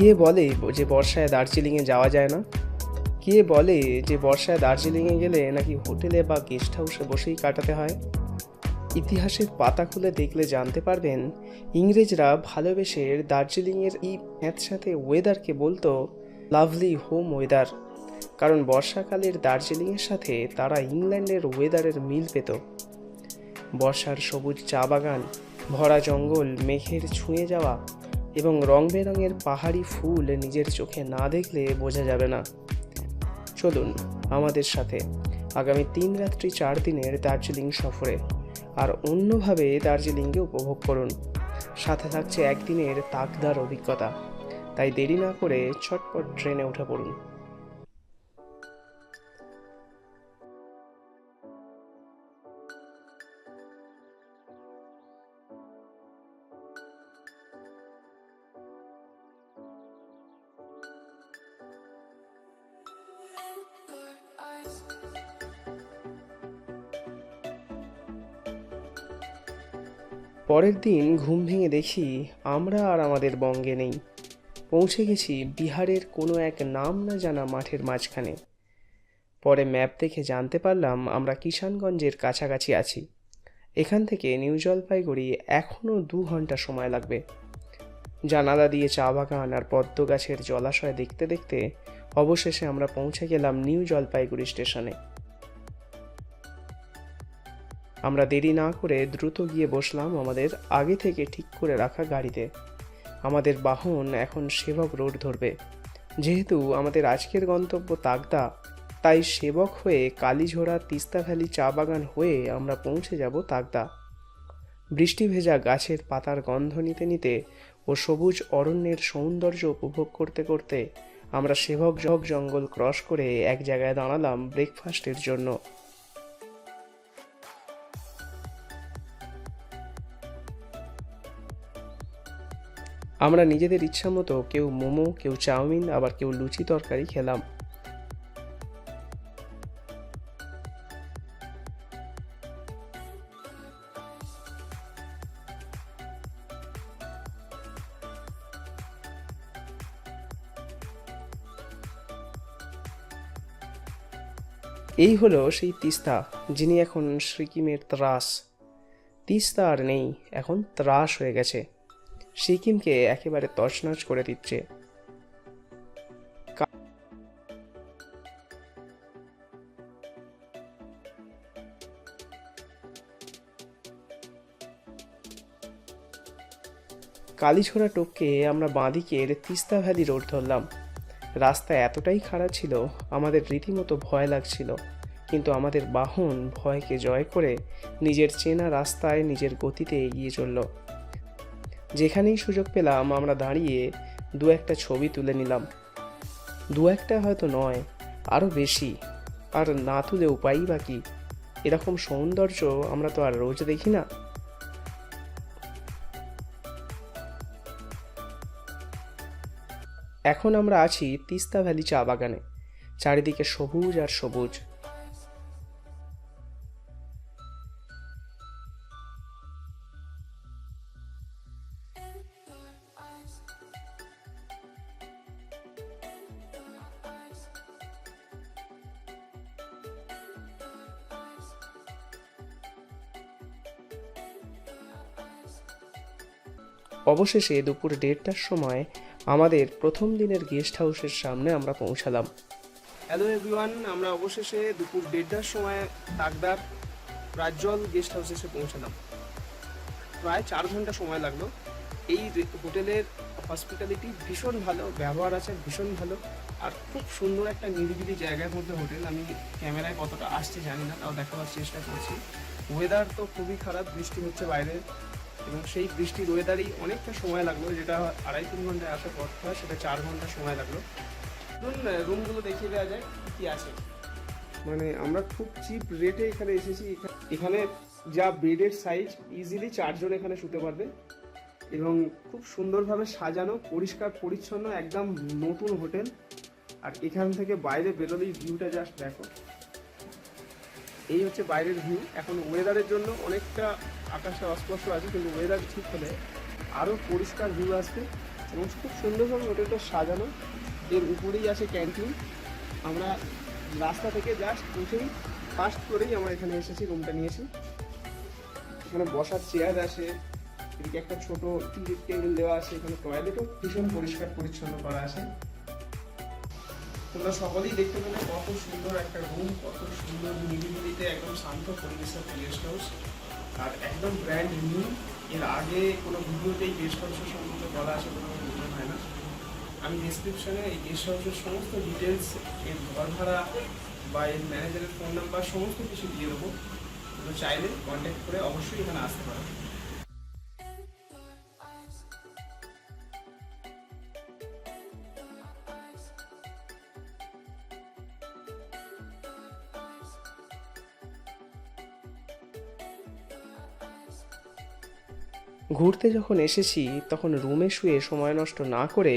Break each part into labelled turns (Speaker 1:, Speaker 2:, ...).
Speaker 1: কে বলে যে বর্ষায় দার্জিলিংয়ে যাওয়া যায় না? কে বলে যে বর্ষায় দার্জিলিংয়ে গেলে নাকি হোটেলে বা গেস্ট হাউসে বসেই কাটাতে হয়? ইতিহাসের পাতা খুলে দেখলে জানতে পারবেন, ইংরেজরা ভালোবেসে দার্জিলিংয়ের এই সাথে ওয়েদারকে বলতো লাভলি হোম ওয়েদার কারণ বর্ষাকালের দার্জিলিংয়ের সাথে তারা ইংল্যান্ডের ওয়েদারের মিল পেত। বর্ষার সবুজ চা বাগান, ভরা জঙ্গল, মেঘের ছুঁয়ে যাওয়া এবং রং বেরঙের পাহাড়ি ফুল নিজের চোখে না দেখলে বোঝা যাবে না। চলুন আমাদের সাথে আগামী তিন রাত্রি চার দিনের দার্জিলিং সফরে আর অন্যভাবে দার্জিলিংকে উপভোগ করুন। সাথে থাকছে একদিনের তাকদার অভিজ্ঞতা। তাই দেরি না করে ছটপট ট্রেনে উঠে পড়ুন। পরের দিন ঘুম ভেঙে দেখি আমরা আর আমাদের বঙ্গে নেই। পৌঁছে গেছি বিহারের কোনো এক নাম না জানা মাঠের মাঝখানে। পরে ম্যাপ দেখে জানতে পারলাম আমরা কিষানগঞ্জের কাছাকাছি আছি। এখান থেকে নিউ জলপাইগুড়ি এখনও দু ঘণ্টা সময় লাগবে। জানালা দিয়ে চা বাগান আর পদ্ম গাছের জলাশয় দেখতে দেখতে অবশেষে আমরা পৌঁছে গেলাম নিউ জলপাইগুড়ি স্টেশনে। আমরা দেরি না করে দ্রুত গিয়ে বসলাম আমাদের আগে থেকে ঠিক করে রাখা গাড়িতে। আমাদের বাহন এখন সেবক রোড ধরবে। যেহেতু আমাদের আজকের গন্তব্য তাগদা, তাই সেবক হয়ে কালীঝোড়া ভ্যালি চা বাগান হয়ে আমরা পৌঁছে যাব তাগদা। বৃষ্টি ভেজা গাছের পাতার গন্ধ নিতে নিতে ও সবুজ অরণ্যের সৌন্দর্য উপভোগ করতে করতে আমরা সেবক জগ জঙ্গল ক্রস করে এক জায়গায় দাঁড়ালাম ব্রেকফাস্টের জন্য। আমরা নিজেদের ইচ্ছা মতো কেউ মোমো, কেউ চাউমিন, আবার কেউ লুচি তরকারি খেলাম। এই হলো সেই তিস্তা, যিনি এখন সিকিমের ত্রাস। তিস্তা আর নেই, এখন ত্রাস হয়ে গেছে। সিকিমকে একেবারে তছনছ করে দিচ্ছে। কা- কালীছোড়া টপকে আমরা বাঁদিকের তিস্তা ভ্যালি রোড ধরলাম। রাস্তা এতটাই খারাপ ছিল, আমাদের রীতিমতো ভয় লাগছিল। কিন্তু আমাদের বাহন ভয়কে জয় করে নিজের চেনা রাস্তায় নিজের গতিতে এগিয়ে চলল। যেখানেই সুযোগ পেলাম, আমরা দাঁড়িয়ে দু একটা ছবি তুলে নিলাম। দু একটা হয়তো নয় আরও বেশি। আর না তুলে উপায়ই বা কি? এরকম সৌন্দর্য আমরা তো আর রোজ দেখি না। এখন আমরা আছি তিস্তা ভ্যালি চা বাগানে, চারিদিকে সবুজ আর সবুজ। অবশেষে দুপুর দেড়টার সময় আমাদের প্রথম দিনের গেস্ট হাউসের সামনে আমরা পৌঁছালাম। হ্যালো এভরিওয়ান আমরা অবশেষে দুপুর দেড়টার সময় তাকদার রাজ্জল গেস্ট হাউসে এসে পৌঁছালাম। প্রায় চার ঘণ্টা সময় লাগল। এই হোটেলের হসপিটালিটি ভীষণ ভালো, ব্যবহার আছে ভীষণ ভালো, আর খুব সুন্দর একটা নিরিবিলি জায়গার মধ্যে হোটেল। আমি ক্যামেরায় কতটা আসছে জানি না, তাও দেখাবার চেষ্টা করছি। ওয়েদার তো খুবই খারাপ, বৃষ্টি হচ্ছে বাইরে। এবং সেই বৃষ্টির ওয়েদারই অনেকটা সময় লাগল, যেটা আড়াই তিন ঘন্টায় আসার কথা সেটা চার ঘণ্টা সময় লাগল। ধরুন রুমগুলো দেখিয়ে দেওয়া যায় কি আছে। মানে আমরা খুব চিপ রেটে এখানে এসেছি। এখানে যা বেডের সাইজ ইজিলি চারজন এখানে শুতে পারবে এবং খুব সুন্দরভাবে সাজানো, পরিষ্কার, পরিচ্ছন্ন, একদম নতুন হোটেল। আর এখান থেকে বাইরে বেরোলেই ভিউটা জাস্ট দেখো। এই হচ্ছে বাইরের ভিউ এখন ওয়েদারের জন্য অনেকটা আকাশে অস্পষ্ট আছে, কিন্তু ওয়েদার ঠিক হলে আরও পরিষ্কার ভিউ আসবে
Speaker 2: এবং খুব সুন্দরভাবে হোটেলটা সাজানো। এর উপরেই আছে ক্যান্টিন আমরা রাস্তা থেকে জাস্ট উঠেই ফার্স্ট করেই আমরা এখানে এসেছি রুমটা নিয়েছি। এখানে বসার চেয়ার আছে, এদিকে একটা ছোট টেবিল দেওয়া আছে, এখানে টয়লেটও ভীষণ পরিষ্কার পরিচ্ছন্ন করা আছে। তোমরা সকলেই দেখতে পেলে কত সুন্দর একটা রুম কত সুন্দর নিরিবিলিতে একদম শান্ত পরিবেশের গেস্ট হাউস আর একদম ব্র্যান্ড নিউ এর আগে কোনো ভিডিওতেই গেস্ট হাউসের সম্বন্ধে বলা আছে কোনো মনে হয় না। আমি ডিসক্রিপশানে এই গেস্ট হাউসের সমস্ত ডিটেলস এর ঘর ভাড়া বা এর ম্যানেজারের ফোন নাম্বার সমস্ত কিছু দিয়ে দেবো। চাইলে কন্ট্যাক্ট করে অবশ্যই এখানে আসতে পারো ঘুরতে যখন এসেছি, তখন রুমে শুয়ে সময় নষ্ট না করে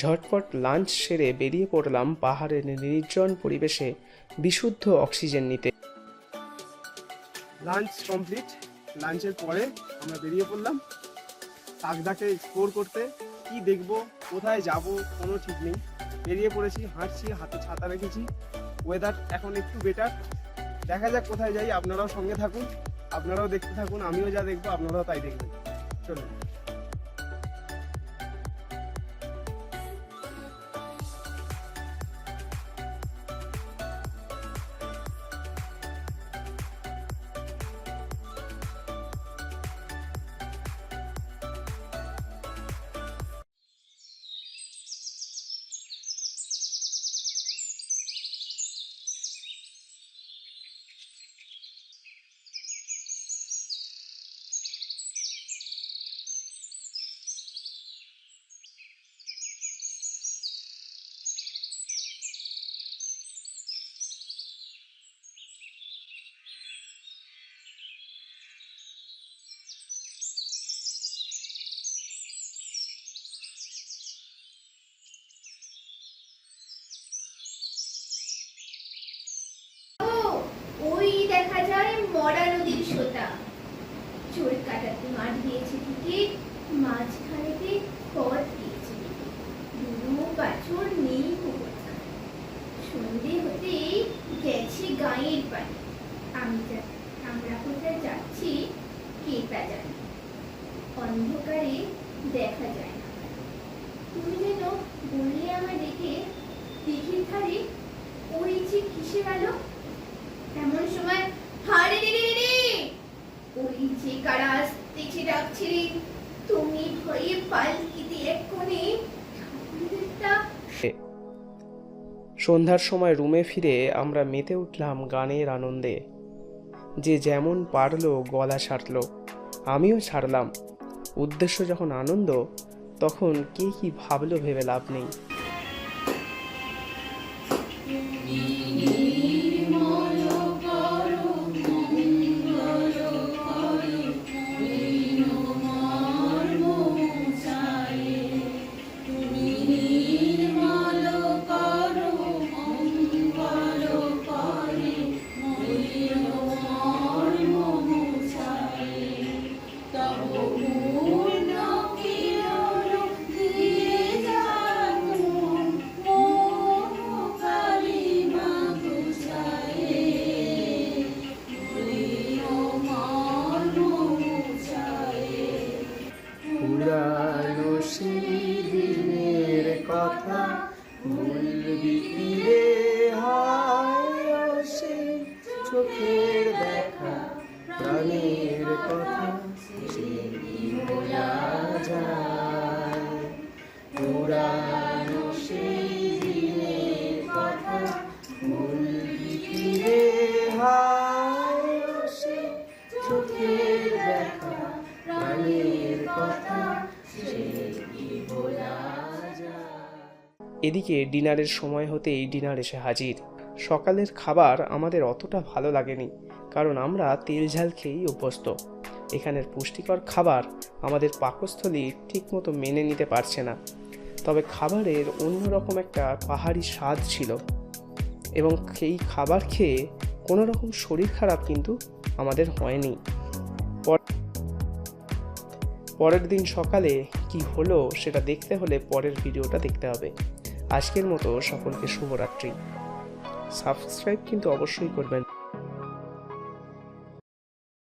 Speaker 2: ঝটপট লাঞ্চ সেরে বেরিয়ে পড়লাম পাহাড়ের নির্জন পরিবেশে বিশুদ্ধ অক্সিজেন নিতে। Lunch complete. লাঞ্চের পরে আমরা বেরিয়ে পড়লাম। কাকদাকে এক্সপ্লোর করতে কি দেখব, কোথায় যাব, কোনো ঠিক নেই। বেরিয়ে পড়েছি, হাঁটছি, হাতে ছাতা রেখেছি। ওয়েদার এখন একটু বেটার দেখা যাক কোথায় যাই, আপনারাও সঙ্গে থাকুন। আপনারাও দেখতে থাকুন, আমিও যা দেখব, আপনারাও তাই দেখবেন। চলুন
Speaker 3: মরা নদীর সোতা চোর কাটাতে মাঠ দিয়েছে ঠিক মাঝখানেতে পথ দিয়েছে দুনো নেই সন্ধে হতেই গেছে গায়ের পানি আমি আমরা কোথায় যাচ্ছি কে তা জানে। অন্ধকারে দেখা যায় না। তুমি যেন বললে আমায় দেখে দিঘির ধারে ওই যে কিসের আলো? এমন সময় হারে রে রে রে ওই যে কারা তুমি ভয়ে কোণে
Speaker 2: সন্ধ্যার সময় রুমে ফিরে আমরা মেতে উঠলাম গানের আনন্দে। যে যেমন পারল গলা ছাড়ল আমিও ছাড়লাম উদ্দেশ্য যখন আনন্দ তখন কে কি ভাবলো ভেবে লাভ নেই। এদিকে ডিনারের সময় হতেই ডিনার এসে হাজির। সকালের খাবার আমাদের অতটা ভালো লাগেনি, কারণ আমরা তেল ঝাল খেয়েই অভ্যস্ত। এখানের পুষ্টিকর খাবার আমাদের পাকস্থলী ঠিকমতো মেনে নিতে পারছে না। তবে খাবারের অন্যরকম একটা পাহাড়ি স্বাদ ছিল এবং সেই খাবার খেয়ে কোনো রকম শরীর খারাপ কিন্তু আমাদের হয়নি।
Speaker 1: পরের দিন সকালে কি হলো সেটা দেখতে হলে পরের ভিডিওটা দেখতে হবে। আজকের মতো সকলকে শুভরাত্রি। সাবস্ক্রাইব কিন্তু অবশ্যই করবেন।